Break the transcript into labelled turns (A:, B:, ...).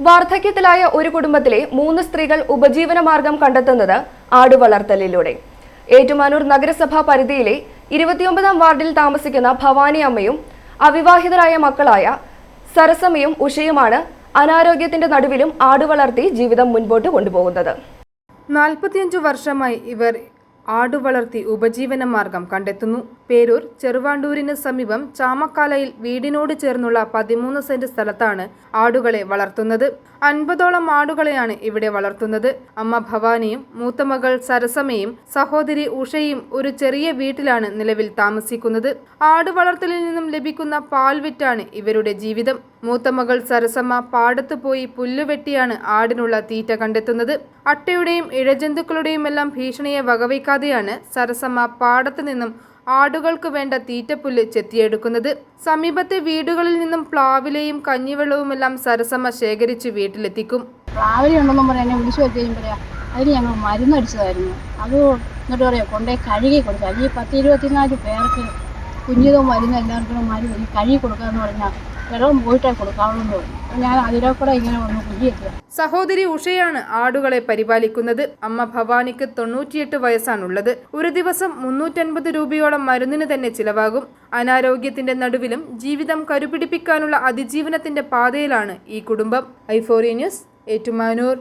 A: വാർദ്ധക്യത്തിലായ ഒരു കുടുംബത്തിലെ മൂന്ന് സ്ത്രീകൾ ഉപജീവന മാർഗം കണ്ടെത്തുന്നത് ആടുവളർത്തലിലൂടെ. ഏറ്റുമാനൂർ നഗരസഭാ പരിധിയിലെ ഇരുപത്തിയൊമ്പതാം വാർഡിൽ താമസിക്കുന്ന ഭവാനി അമ്മയും അവിവാഹിതരായ മക്കളായ സരസമ്മയും ഉഷയുമാണ് അനാരോഗ്യത്തിന്റെ നടുവിലും ആടുവളർത്തി ജീവിതം മുൻപോട്ട് കൊണ്ടുപോകുന്നത്.
B: നാൽപ്പത്തിയഞ്ചു വർഷമായി ഇവർ ആടുവളർത്തി ഉപജീവന മാർഗം കണ്ടെത്തുന്നു. പേരൂർ ചെറുവാണ്ടൂരിന് സമീപം ചാമക്കാലയിൽ വീടിനോട് ചേർന്നുള്ള പതിമൂന്ന് സെന്റ് സ്ഥലത്താണ് ആടുകളെ വളർത്തുന്നത്. അൻപതോളം ആടുകളെയാണ് ഇവിടെ വളർത്തുന്നത്. അമ്മ ഭവാനിയും മൂത്തമകൾ സരസമ്മയും സഹോദരി ഉഷയും ഒരു ചെറിയ വീട്ടിലാണ് നിലവിൽ താമസിക്കുന്നത്. ആട് വളർത്തലിൽ നിന്നും ലഭിക്കുന്ന പാൽ വിറ്റാണ് ഇവരുടെ ജീവിതം. മൂത്തമകൾ സരസമ്മ പാടത്തു പോയി പുല്ലുവെട്ടിയാണ് ആടിനുള്ള തീറ്റ കണ്ടെത്തുന്നത്. അട്ടയുടെയും ഇഴജന്തുക്കളുടെയും എല്ലാം ഭീഷണിയെ വകവയ്ക്കാതെയാണ് സരസമ്മ പാടത്ത് നിന്നും ആടുകൾക്ക് വേണ്ട തീറ്റപ്പുല്ല് ചെത്തിയെടുക്കുന്നത്. സമീപത്തെ വീടുകളിൽ നിന്നും പ്ലാവിലെയും കഞ്ഞിവെള്ളവുമെല്ലാം സരസമ്മ ശേഖരിച്ച് വീട്ടിലെത്തിക്കും.
C: അതിന് ഞങ്ങൾ മരുന്നടിച്ചതായിരുന്നു അത് എന്നിട്ട് പറയാം കൊണ്ടേ കഴുകി കൊടുക്കുക അല്ലെങ്കിൽ പത്ത് ഇരുപത്തിനാല് പേർക്ക് കുഞ്ഞിതും മരുന്ന് എല്ലാവർക്കും മരുന്ന് കഴുകി കൊടുക്കുക എന്ന് പറഞ്ഞാൽ വെള്ളം പോയിട്ടേ കൊടുക്കാവുള്ളൂ. ഞാൻ അതിലെ കൂടെ ഇങ്ങനെ വന്ന്
B: സഹോദരി ഉഷയാണ് ആടുകളെ പരിപാലിക്കുന്നത്. അമ്മ ഭവാനിക്ക് തൊണ്ണൂറ്റിയെട്ട് വയസ്സാണുള്ളത്. ഒരു ദിവസം മുന്നൂറ്റൻപത് രൂപയോളം മരുന്നിന് തന്നെ ചിലവാകും. അനാരോഗ്യത്തിന്റെ നടുവിലും ജീവിതം കരുപിടിപ്പിക്കാനുള്ള അതിജീവനത്തിന്റെ പാതയിലാണ് ഈ കുടുംബം. ഐഫോറി ന്യൂസ് ഏറ്റുമാനൂർ.